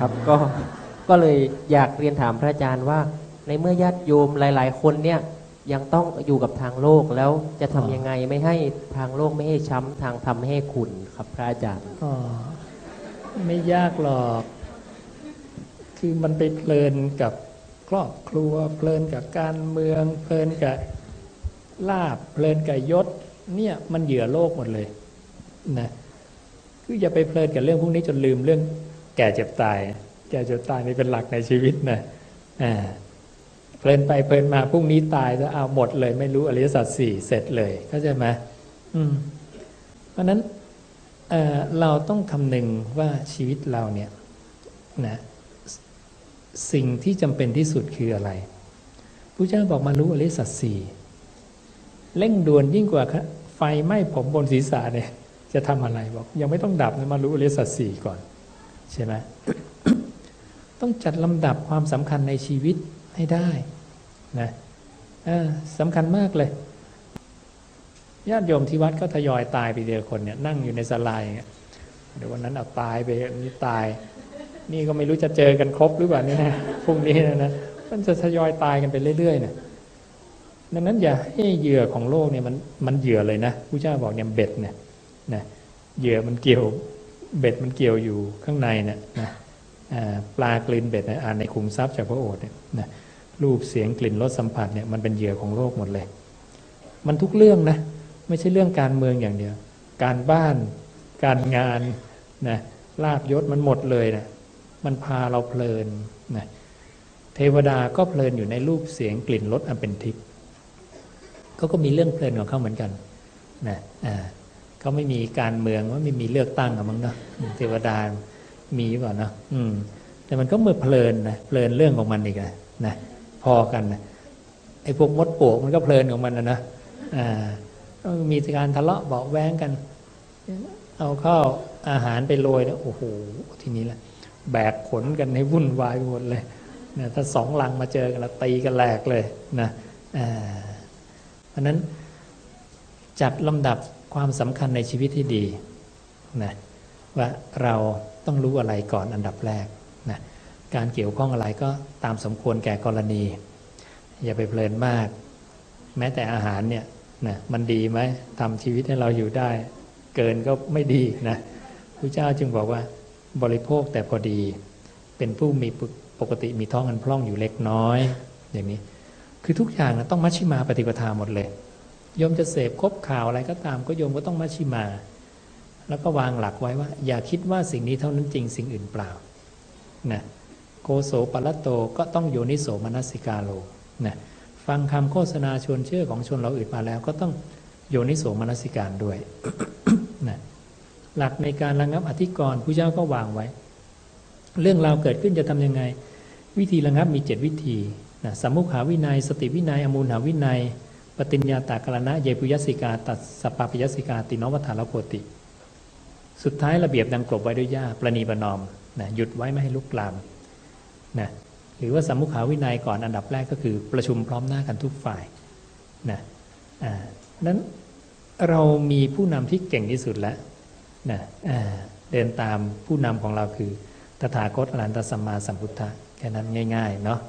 ครับ ก็ก็เลยอยากเรียนถามพระอาจารย์ว่า ในเมื่อญาติโยมหลาย ๆ คนเนี่ยยังต้องอยู่กับทางโลกแล้วจะทำยังไงไม่ให้ทางโลกไม่ให้ช้ำทางธรรมไม่ให้ขุนครับพระอาจารย์ก็ไม่ยากหรอก คือมันไปเพลินกับครอบครัวเพลินกับการเมือง เพลินกับลาบเพลินกับยศ เนี่ยมันเหยื่อโลกหมดเลยนะคืออย่าไปเพลินกับเรื่องพวกนี้จนลืมเรื่อง แก่เจ็บตาย แก่เจ็บตายนี่เป็นหลักในชีวิตนะอ่าเพลินไปเพลินมาพรุ่งนี้ตายจะเอาหมดเลย ไม่รู้อริยสัจสี่เสร็จเลยเข้าใจไหมอืม เพราะนั้นเออเราต้องคำนึงว่าชีวิตเราเนี่ยนะสิ่งที่จำเป็นที่สุดคืออะไรพระเจ้าบอกมารู้อริยสัจสี่เร่งด่วนยิ่งกว่าไฟไหม้ผมบนศีรษะเนี่ย จะทำอะไรบอก ยังไม่ต้องดับนะมารู้อริยสัจสี่ก่อน ใช่ไหมต้องจัดลำดับความสำคัญในชีวิตให้ได้นะสำคัญมากเลยญาติโยมที่วัดก็ทยอยตายไปเดียวคนเนี่ยนั่งอยู่ในสลายอย่างเงี้ยเดี๋ยววันนั้นเอาตายไปนนี้ตาย นี่ก็ไม่รู้จะเจอกันครบหรือเปล่านี่นะพรุ่งนี้นะนะมันจะทยอยตายกันไปเรื่อยๆเนี่ยดังนั้นอย่าให้เหยื่อของโลกเนี่ยมันมันเหยื่อเลยนะผู้เจ้าบอกเนี่ยเบ็ดเนี่ยนะเหยื่อมันเกี่ยว เบ็ดมันเกี่ยวอยู่ข้างในเนี่ยนะปลากลืนเบ็ดอ่านในคุมทรัพย์จากพระโอษฐ์เนี่ยนะรูปเสียงกลิ่นรสสัมผัสเนี่ยมันเป็นเหยื่อของโลกหมดเลย มันทุกเรื่องนะไม่ใช่เรื่องการเมืองอย่างเดียว การบ้าน การงานนะลาบยศมันหมดเลยนะมันพาเราเพลินนะเทวดาก็เพลินอยู่ในรูปเสียงกลิ่นรสอันเป็นทิพย์เขาก็มีเรื่องเพลินของเขาเหมือนกันนะอ่า เขาไม่มีการเมืองว่าไม่มีเลือกตั้งอะมั้งเนาะเทวดามีก่อนเนาะอืม แต่มันก็เมื่อเพลินนะเพลินเรื่องของมันอีกอะนะพอกันนะไอ้พวกมดปลวกมันก็เพลินของมันนะนะอ่ามีการทะเลาะเบาแว้งกัน เอาข้าวอาหารไปโรยแล้วโอ้โหทีนี้แหละแบกขนกันให้วุ่นวายไปหมดเลยนะถ้าสองลังมาเจอกันแล้วตีกันแหลกเลยนะเพราะนั้นจัดลำดับ ความสำคัญในชีวิตที่ดีนะว่าเราต้องรู้อะไรก่อนอันดับแรกนะการเกี่ยวข้องอะไรก็ตามสมควรแก่กรณี อย่าไปเพลินมาก แม้แต่อาหารเนี่ยนะมันดีไหมทำชีวิตให้เราอยู่ได้ เกินก็ไม่ดีนะพระเจ้าจึงบอกว่าบริโภคแต่พอดี เป็นผู้มีปกติมีท้องอันพร่องอยู่เล็กน้อย อย่างนี้ คือทุกอย่างนะต้องมัชชิมาปฏิปทาหมดเลย โยมจะเสพคบข่าวอะไรก็ตาม ก็โยมก็ต้องมัชชิมา แล้วก็วางหลักไว้ว่า อย่าคิดว่าสิ่งนี้เท่านั้นจริงสิ่งอื่นเปล่านะโกโสปะลโตก็ต้องโยนิโสมนัสิกาโลนะฟังคำโฆษณาชวนเชื่อของชนเราอื่นมาแล้วก็ต้องโยนิโสมนสิการด้วยนะหลักในการระงับอธิกรณ์ผู้เจ้าก็วางไว้ เรื่องราวเกิดขึ้นจะทำยังไง วิธีระงับมีเจ็ดวิธีนะสมมุขาวินัย สติวินัย อมูลหาวินัย ปฏิญญาตากรณะเยปุยสิกาตัดสปาปยสิกาตินวัฏฐานโพติ สุดท้ายระเบียบดังกลบไว้ด้วยหญ้าประนีประนอมนะหยุดไว้ไม่ให้ลุกลามนะหรือว่าสมมุขาวินัยก่อนอันดับแรกก็คือประชุมพร้อมหน้ากันทุกฝ่ายนะอ่านั้นเรามีผู้นำที่เก่งที่สุดแล้วนะอ่าเดินตามผู้นำของเราคือตถาคตอรหันตสัมมาสัมพุทธะแค่นั้นง่ายๆเนาะ